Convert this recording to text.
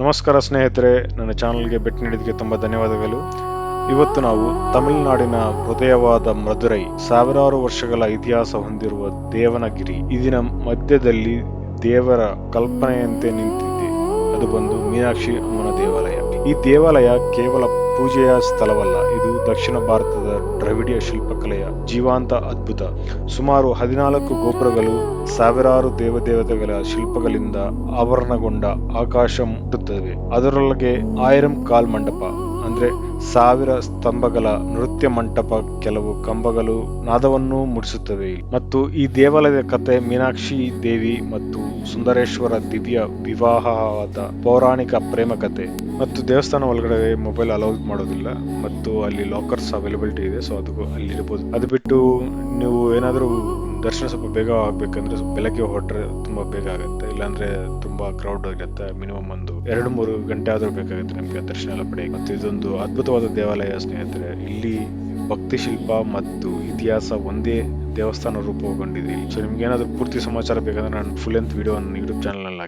ನಮಸ್ಕಾರ ಸ್ನೇಹಿತರೆ, ನನ್ನ ಚಾನಲ್ಗೆ ಭೇಟಿ ನೀಡಿದ್ದಕ್ಕೆ ತುಂಬ ಧನ್ಯವಾದಗಳು. ಇವತ್ತು ನಾವು ತಮಿಳುನಾಡಿನ ಹೃದಯವಾದ ಮಧುರೈ ಸಾವಿರಾರು ವರ್ಷಗಳ ಇತಿಹಾಸ ಹೊಂದಿರುವ ದೇವನಗಿರಿ. ಇದಿನ ಮಧ್ಯದಲ್ಲಿ ದೇವರ ಕಲ್ಪನೆಯಂತೆ ನಿಂತಿದೆ. ಅದು ಬಂದು ಮೀನಾಕ್ಷಿ ಅಮ್ಮನ ದೇವಾಲಯ. ಈ ದೇವಾಲಯ ಕೇವಲ ಪೂಜೆಯ ಸ್ಥಳವಲ್ಲ. ಇದು ದಕ್ಷಿಣ ಭಾರತದ ದ್ರವಿಡಿಯ ಶಿಲ್ಪಕಲೆಯ ಜೀವಾಂತ ಅದ್ಭುತ. ಸುಮಾರು ಹದಿನಾಲ್ಕು ಗೋಪುರಗಳು ಸಾವಿರಾರು ದೇವದೇವತೆಗಳ ಶಿಲ್ಪಗಳಿಂದ ಆವರಣಗೊಂಡ ಆಕಾಶ ಮುಟ್ಟುತ್ತವೆ. ಅದರೊಳಗೆ ಆಯರಂ ಕಾಲ್ ಮಂಟಪ ಅಂದ್ರೆ ಸಾವಿರ ಸ್ತಂಭಗಳ ನೃತ್ಯ ಮಂಟಪ ಕೆಲವು ಕಂಬಗಳು ನಾದವನ್ನು ಮುಡಿಸುತ್ತವೆ. ಮತ್ತು ಈ ದೇವಾಲಯದ ಕತೆ ಮೀನಾಕ್ಷಿ ದೇವಿ ಮತ್ತು ಸುಂದರೇಶ್ವರ ದಿವ್ಯ ವಿವಾಹವಾದ ಪೌರಾಣಿಕ ಪ್ರೇಮ ಕತೆ ಮತ್ತು ದೇವಸ್ಥಾನ ಒಳಗಡೆ ಮೊಬೈಲ್ ಅಲೌ ಮಾಡೋದಿಲ್ಲ. ಮತ್ತು ಅಲ್ಲಿ ಲಾಕರ್ಸ್ ಅವೈಲಬಿಲಿಟಿ ಇದೆ. ಸೊ ಅದು ಅಲ್ಲಿ ಇರ್ಬೋದು. ಅದು ಬಿಟ್ಟು ನೀವು ಏನಾದರೂ ದರ್ಶನ ಸ್ವಲ್ಪ ಬೇಗ ಆಗ್ಬೇಕಂದ್ರೆ ಸ್ವಲ್ಪ ಬೆಳಗ್ಗೆ ಹೊರಟ್ರೆ ತುಂಬಾ ಬೇಗ ಆಗುತ್ತೆ. ಇಲ್ಲಾಂದ್ರೆ ತುಂಬಾ ಕ್ರೌಡ್ ಆಗಿರುತ್ತೆ ಮಿನಿಮಮ್ ಒಂದು ಎರಡು ಮೂರು ಗಂಟೆ ಆದ್ರೂ ಬೇಕಾಗುತ್ತೆ ನಿಮಗೆ ದರ್ಶನ ಎಲ್ಲ ಪಡೆಯಕ್ಕೆ. ಮತ್ತು ಇದೊಂದು ಅದ್ಭುತವಾದ ದೇವಾಲಯ ಸ್ನೇಹಿತರೆ. ಇಲ್ಲಿ ಭಕ್ತಿ ಶಿಲ್ಪ ಮತ್ತು ಇತಿಹಾಸ ಒಂದೇ ದೇವಸ್ಥಾನ ರೂಪಗೊಂಡಿದೆ. ಸೊ ನಿಮ್ಗೆ ಏನಾದರೂ ಪೂರ್ತಿ ಸಮಾಚಾರ ಬೇಕಂದ್ರೆ ನಾನು full length video YouTube channel ಹಾಕ್ತೀನಿ.